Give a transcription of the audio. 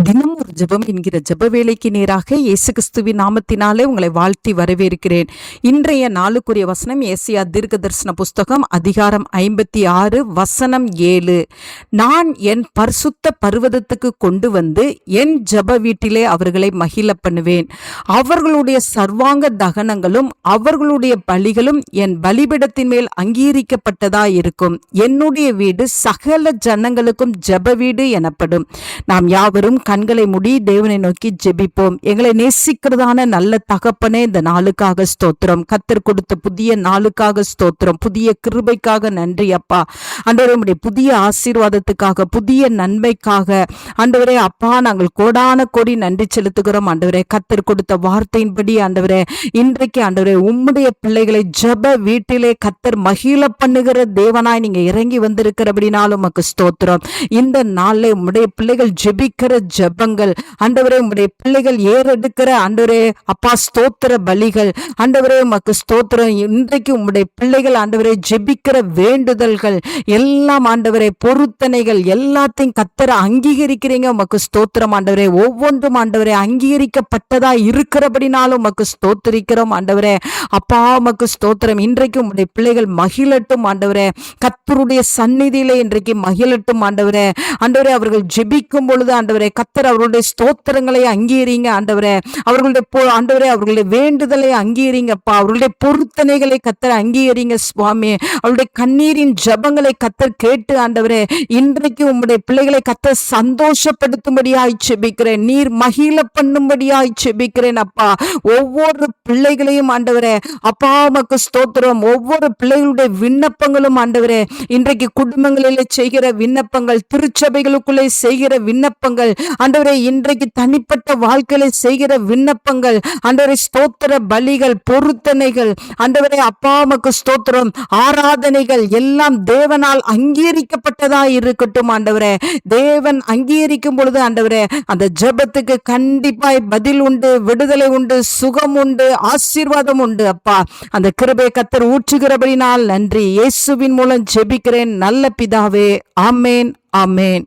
dinamur ஒரு ஜெபம் என்கிற ஜெப வேலைக்கு நேராக இயேசு கிறிஸ்துவின் நாமத்தினாலே உங்களை வாழ்த்தி வரவேற்கிறேன். இன்றைய நாளுக்குரிய வசனம் ஏசியா தீர்க்க தரிசன புஸ்தகம் அதிகாரம் ஐம்பத்தி ஆறு வசனம் ஏழு. நான் என் பரிசுத்த பர்வதத்துக்கு கொண்டு வந்து என் ஜெப வீட்டிலே அவர்களை மகிழ பண்ணுவேன். அவர்களுடைய சர்வாங்க தகனங்களும் அவர்களுடைய பலிகளும் என் பலிபிடத்தின் மேல் அங்கீகரிக்கப்பட்டதா இருக்கும். என்னுடைய வீடு சகல ஜனங்களுக்கும் ஜெப வீடு எனப்படும். நாம் யாவரும் கண்களை மூடி தேவனை நோக்கி ஜெபிப்போம். எங்களை நேசிக்கிறதான நல்ல தகப்பனே இந்த நாளுக்காக ஸ்தோத்திரம். கத்தர் கொடுத்த புதிய நாளுக்காக ஸ்தோத்திரம். புதிய கிருபைக்காக நன்றி அப்பா. ஆண்டவரே உடைய புதிய ஆசீர்வாதத்துக்காக புதிய நன்மைக்காக. அண்டவரே அப்பா நாங்கள் கோடான கோடி நன்றி செலுத்துகிறோம். ஆண்டவரே கத்தர் கொடுத்த வார்த்தையின்படி ஆண்டவரே இன்றைக்கு ஆண்டவரே உம்முடைய பிள்ளைகளை ஜெப வீட்டிலே கத்தர் மகிழ பண்ணுகிற தேவனாய் நீங்க இறங்கி வந்திருக்கிறபடினாலும் உமக்கு ஸ்தோத்திரம். இந்த நாளில் உம்முடைய பிள்ளைகள் ஜெபிக்கிற ஜெபங்கள் பலிகள் ஆண்டவரே உம்முடைய பிள்ளைகள் ஏறெடுக்கிற ஆண்டவரே அப்பா ஸ்தோத்திர பலிகள். ஆண்டவரே உமக்கு ஸ்தோத்திரம். இன்றைக்கு உம்முடைய பிள்ளைகள் ஆண்டவரே ஜெபிக்கிற வேண்டுதல்கள் எல்லாம் ஆண்டவரே பொருத்தனைகள் எல்லாத்தையும் கத்தர அங்கீகரிக்கிறீங்க. உமக்கு ஸ்தோத்திரம் ஆண்டவரே. ஒவ்வொன்றும் ஆண்டவரே அங்கீகரிக்கப்பட்டதா இருக்கிறபடினாலும் உமக்கு ஸ்தோத்திரிக்கிறோம் ஆண்டவரே. அப்பா உமக்கு ஸ்தோத்திரம். இன்றைக்கு உம்முடைய பிள்ளைகள் மகிழட்டும் ஆண்டவரே. கத்தருடைய சந்நிதியிலே இன்றைக்கு மகிழட்டும் ஆண்டவரே. ஆண்டவரே அவர்கள் ஜெபிக்கும் பொழுது ஆண்டவரே கத்தர் அவருடைய அவர்களுடைய ஸ்தோத்திரங்களை அங்கீகரிங்க. ஆண்டவரே அவர்களுடைய ஆண்டவரே அவர்களுடைய வேண்டுதலை அங்கீகரிங்கப்பா. அவர்களுடைய பொருத்தனைகளை கத்தர் அங்கீகரிங்க சுவாமி. அவருடைய கண்ணீரின் ஜபங்களை கத்தர் கேட்டு ஆண்டவரே இன்றைக்கு உம்முடைய பிள்ளைகளை கத்தர் சந்தோஷப்படுத்தும்படியாய் செபிக்கிறேன் நீர் மகிழ பண்ணும்படியாய் செபிக்கிறேன் அப்பா. ஒவ்வொரு பிள்ளைகளையும் ஆண்டவரே அப்பா மக்கு ஸ்தோத்திரம். ஒவ்வொரு பிள்ளைகளுடைய விண்ணப்பங்களும் ஆண்டவரே இன்றைக்கு குடும்பங்களிலே செய்கிற விண்ணப்பங்கள் திருச்சபைகளுக்குள்ளே செய்கிற விண்ணப்பங்கள் ஆண்டவரே இன்றைக்கு தனிப்பட்ட வாழ்க்கையில செய்கிற விண்ணப்பங்கள் அன்றவரை ஸ்தோத்திர பலிகள் பொருத்தனைகள் அன்றவரை அப்பா உமக்கு ஸ்தோத்திரம் ஆராதனைகள் எல்லாம் தேவனால் அங்கீகரிக்கப்பட்டதா இருக்கட்டும் ஆண்டவரே. தேவன் அங்கீகரிக்கும் பொழுது ஆண்டவரே அந்த ஜெபத்துக்கு கண்டிப்பாய் பதில் உண்டு விடுதலை உண்டு சுகம் உண்டு ஆசீர்வாதம் உண்டு அப்பா. அந்த கிருபை கத்தர் ஊற்றுகிறபடினால் நன்றி. இயேசுவின் மூலம் ஜெபிக்கிறேன். நல்ல பிதாவே. ஆமேன் ஆமேன்.